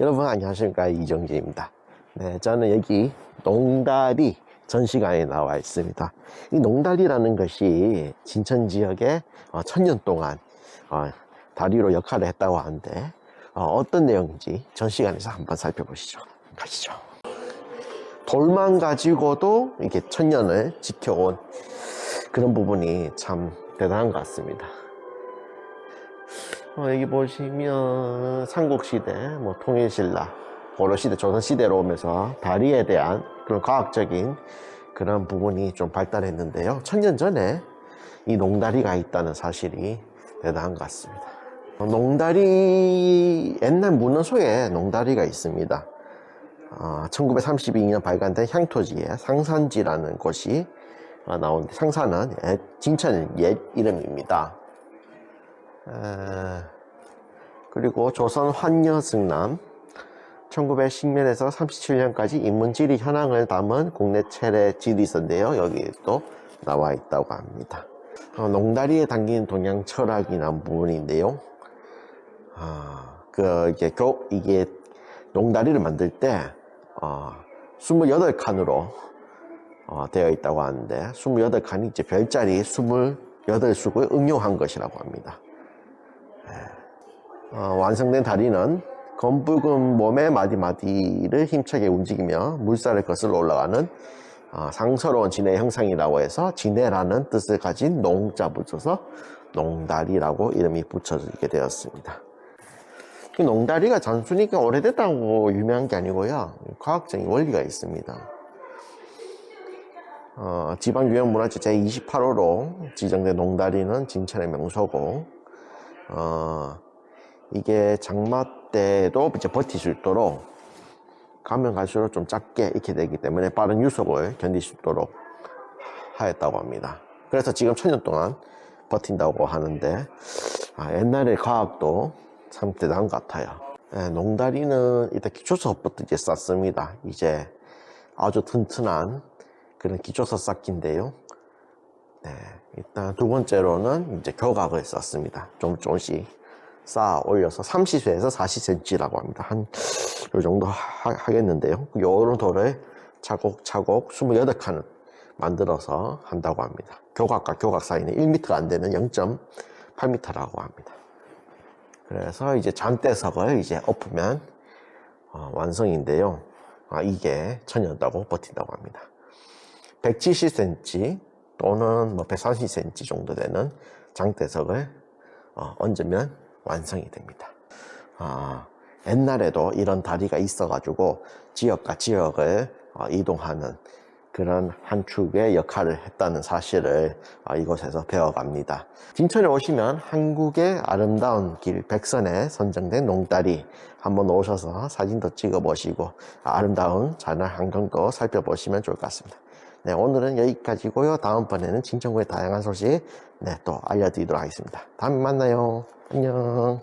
여러분 안녕하십니까 이정재입니다. 네, 저는 여기 농다리 전시관에 나와 있습니다. 이 농다리라는 것이 진천 지역에 어, 천년 동안 어, 다리로 역할을 했다고 하는데 어, 떤 내용인지 전시관에서 한번 살펴보시죠. 가시죠. 돌만 가지고도 이렇게 천년을 지켜온 그런 부분이 참 대단한 것 같습니다. 어, 여기 보시면 삼국시대, 뭐 통일신라, 고려시대, 조선시대로 오면서 다리에 대한 그런 과학적인 그런 부분이 좀 발달했는데요. 천년 전에 이 농다리가 있다는 사실이 대단한 것 같습니다. 어, 농다리, 옛날 문헌소에 농다리가 있습니다. 어, 1932년 발간된 향토지에 상산지라는 곳이 어, 나오는데 상산은 옛, 진천 옛 이름입니다. 에, 그리고 조선 환여승남 1910년에서 37년까지 인문지리 현황을 담은 국내 최대 지리서인데요. 여기 또 나와 있다고 합니다. 어, 농다리에 담긴 동양 철학이 난 부분인데요. 아, 그, 이게, 교, 이게, 농다리를 만들 때, 어, 28칸으로, 어, 되어 있다고 하는데, 28칸이 이제 별자리 28숫을 응용한 것이라고 합니다. 어, 완성된 다리는 검붉은 몸의 마디마디를 힘차게 움직이며 물살을 거슬러 올라가는 어, 상서로운 진해 형상이라고 해서 진해라는 뜻을 가진 농자 붙여서 농다리라고 이름이 붙여지게 되었습니다. 이 농다리가 단순히 그 오래됐다고 유명한 게 아니고요. 과학적인 원리가 있습니다. 어, 지방유형문화재 제28호로 지정된 농다리는 진천의 명소고, 어, 이게 장마 때도 이제 버틸 수 있도록 가면 갈수록 좀 작게 익게 되기 때문에 빠른 유속을 견딜 수 있도록 하였다고 합니다. 그래서 지금 천년 동안 버틴다고 하는데 아, 옛날의 과학도 참 대단한 것 같아요. 예, 농다리는 일단 기초서부터 이제 쌓습니다. 이제 아주 튼튼한 그런 기초서 쌓기인데요. 네, 일단 두 번째로는 이제 교각을 쌓습니다. 좀 조금씩 쌓아 올려서 30에서 40cm라고 합니다. 한, 요 정도 하, 겠는데요 요런 돌을 차곡차곡 28칸을 만들어서 한다고 합니다. 교각과 교각 사이는 1m가 안 되는 0.8m라고 합니다. 그래서 이제 잔대석을 이제 엎으면 어, 완성인데요. 아, 이게 천연다고 버틴다고 합니다. 170cm 또는 뭐 130cm 정도 되는 장대석을 어, 얹으면 완성이 됩니다. 아, 옛날에도 이런 다리가 있어가지고 지역과 지역을 어, 이동하는 그런 한 축의 역할을 했다는 사실을 어, 이곳에서 배워갑니다. 진천에 오시면 한국의 아름다운 길 백선에 선정된 농다리 한번 오셔서 사진도 찍어 보시고 아름다운 자날 한강도 살펴보시면 좋을 것 같습니다. 네, 오늘은 여기까지고요. 다음번에는 진천구의 다양한 소식 네, 또 알려드리도록 하겠습니다. 다음에 만나요. 안녕.